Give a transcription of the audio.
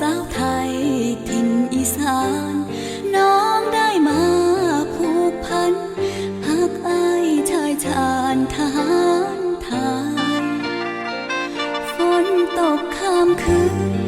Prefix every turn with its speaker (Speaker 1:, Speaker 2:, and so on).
Speaker 1: สาวไทยทิ่นอีสาน น้องได้มาผูกพันหักอายชายชาญทหารไทย ฝนตกข้ามคืน